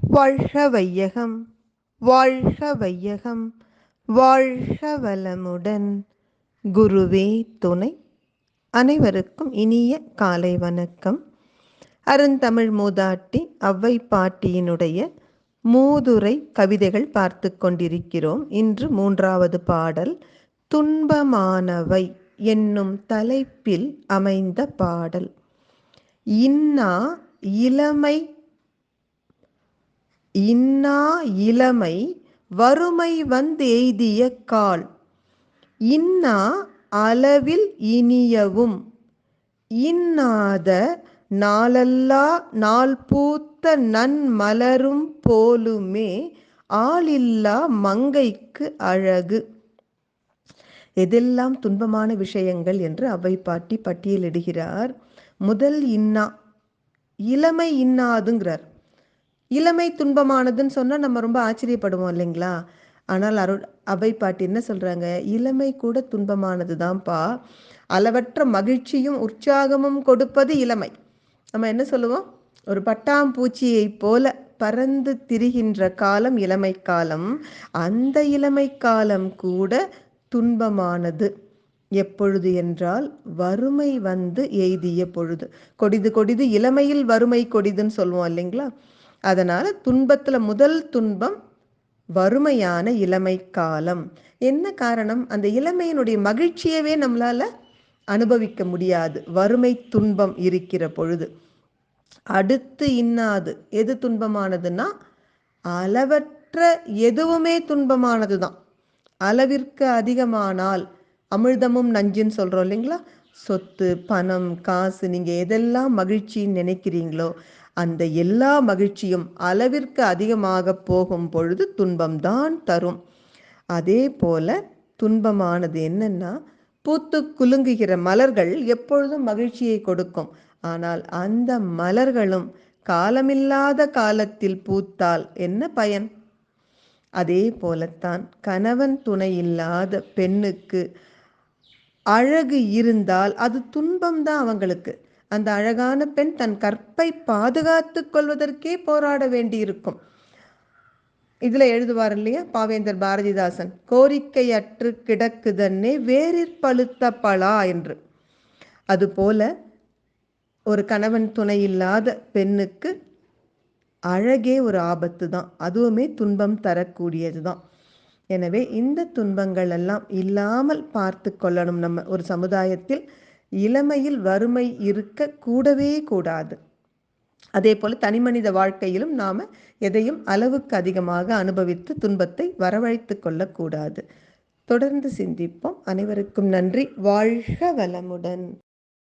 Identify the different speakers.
Speaker 1: வாழ்க வையகம் வாழ்க வையகம் வாழ்க வளமுடன் குருவே துணை. அனைவருக்கும் இனிய காலை வணக்கம். அருந்தமிழ் மூதாட்டி அவ்வை பாட்டியினுடைய மூதுரை கவிதைகள் பார்த்து கொண்டிருக்கிறோம். இன்று மூன்றாவது பாடல் துன்பமானவை என்னும் தலைப்பில் அமைந்த பாடல். இன்னா இளமை இன்னா இளமை வறுமை வந்தெய்திய கால். இன்னா அளவில் இனியவும். இன்னாத நாளல்லா நாள் பூத்த நன்மலரும் போலுமே ஆளில்லா மங்கைக்கு அழகு. எதெல்லாம் துன்பமான விஷயங்கள் என்று அவை பாட்டி பட்டியலிடுகிறார். முதல் இன்னா இளமை இன்னாதுங்கிறார். இளமை துன்பமானதுன்னு சொன்னால் நம்ம ரொம்ப ஆச்சரியப்படுவோம் இல்லைங்களா? ஆனால் அருள் அவை பாட்டி என்ன சொல்கிறாங்க இளமை கூட துன்பமானது தான்ப்பா அளவற்ற மகிழ்ச்சியும் உற்சாகமும் கொடுப்பது இளமை. நம்ம என்ன சொல்லுவோம்? ஒரு பட்டாம்பூச்சியைப் போல பறந்து திரிகின்ற காலம் இளமை காலம். அந்த இளமை காலம் கூட துன்பமானது. எப்பொழுது என்றால் வறுமை வந்து எய்திய பொழுது. கொடிது கொடிது இளமையில் வறுமை கொடிதுன்னு சொல்லுவோம் இல்லைங்களா? அதனால் துன்பத்தில் முதல் துன்பம் வறுமையான இளமை காலம். என்ன காரணம்? அந்த இளமையினுடைய மகிழ்ச்சியவே நம்மளால் அனுபவிக்க முடியாது. வறுமை துன்பம் இருக்கிற பொழுது. அடுத்து இன்னாது? எது துன்பமானதுன்னா அளவற்ற எதுவுமே துன்பமானது தான் அளவிற்கு அதிகமானால் அமிர்தமும் நஞ்சுன்னு சொல்கிறோம் இல்லைங்களா? சொத்து பணம் காசு நீங்கள் எதெல்லாம் மகிழ்ச்சின்னு நினைக்கிறீங்களோ அந்த எல்லா மகிழ்ச்சியும் அளவிற்கு அதிகமாக போகும் பொழுது துன்பம்தான் தரும். அதே போல துன்பமானது என்னன்னா பூத்து குலுங்குகிற மலர்கள் எப்பொழுதும் மகிழ்ச்சியை கொடுக்கும். ஆனால் அந்த மலர்களும் காலமில்லாத காலத்தில் பூத்தால் என்ன பயன்? அதே போலத்தான் கணவன் துணை இல்லாத பெண்ணுக்கு அழகு இருந்தால் அது துன்பம்தான் அவங்களுக்கு. அந்த அழகான பெண் தன் கற்பை பாதுகாத்து கொள்வதற்கே போராட வேண்டியிருக்கும். இதுல எழுதுவார் இல்லையா? பாவேந்தர் பாரதிதாசன் கோரிக்கையற்று கிடக்குதன்னே வேறிற் பழுத்த பலா என்று. அதுபோல ஒரு கணவன் துணை இல்லாத பெண்ணுக்கு அழகே ஒரு ஆபத்து தான். அதுவுமே துன்பம் தரக்கூடியது தான். எனவே இந்த துன்பங்கள் எல்லாம் இல்லாமல் பார்த்து கொள்ளணும் நம்ம ஒரு சமுதாயத்தில். இளமையில் வறுமை இருக்க கூடவே கூடாது. அதே போல் தனிமனித வாழ்க்கையிலும் நாம் எதையும் அளவுக்கு அதிகமாக அனுபவித்து துன்பத்தை வரவழைத்து கொள்ளக்கூடாது தொடர்ந்து சிந்திப்போம். அனைவருக்கும் நன்றி. வாழ்க வளமுடன்.